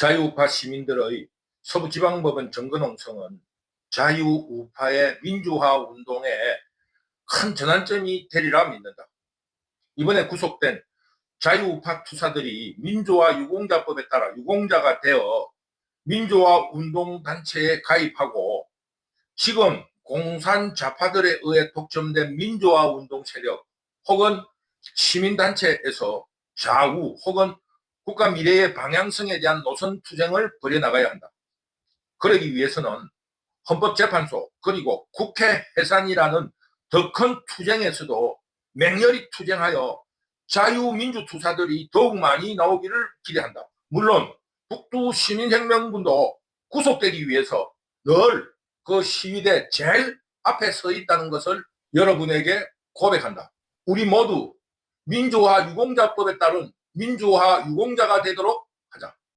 자유우파 시민들의 서부지방법원 정근홍성은 자유우파의 민주화 운동에 큰 전환점이 되리라 믿는다. 이번에 구속된 자유우파 투사들이 민주화 유공자법에 따라 유공자가 되어 민주화 운동단체에 가입하고 지금 공산 좌파들에 의해 독점된 민주화 운동 세력 혹은 시민단체에서 좌우 혹은 국가 미래의 방향성에 대한 노선 투쟁을 벌여나가야 한다. 그러기 위해서는 헌법재판소 그리고 국회 해산이라는 더 큰 투쟁에서도 맹렬히 투쟁하여 자유민주 투사들이 더욱 많이 나오기를 기대한다. 물론 북두 시민혁명군도 구속되기 위해서 늘 그 시위대 제일 앞에 서 있다는 것을 여러분에게 고백한다. 우리 모두 민주화 유공자법에 따른 민주화 유공자가 되도록 하자.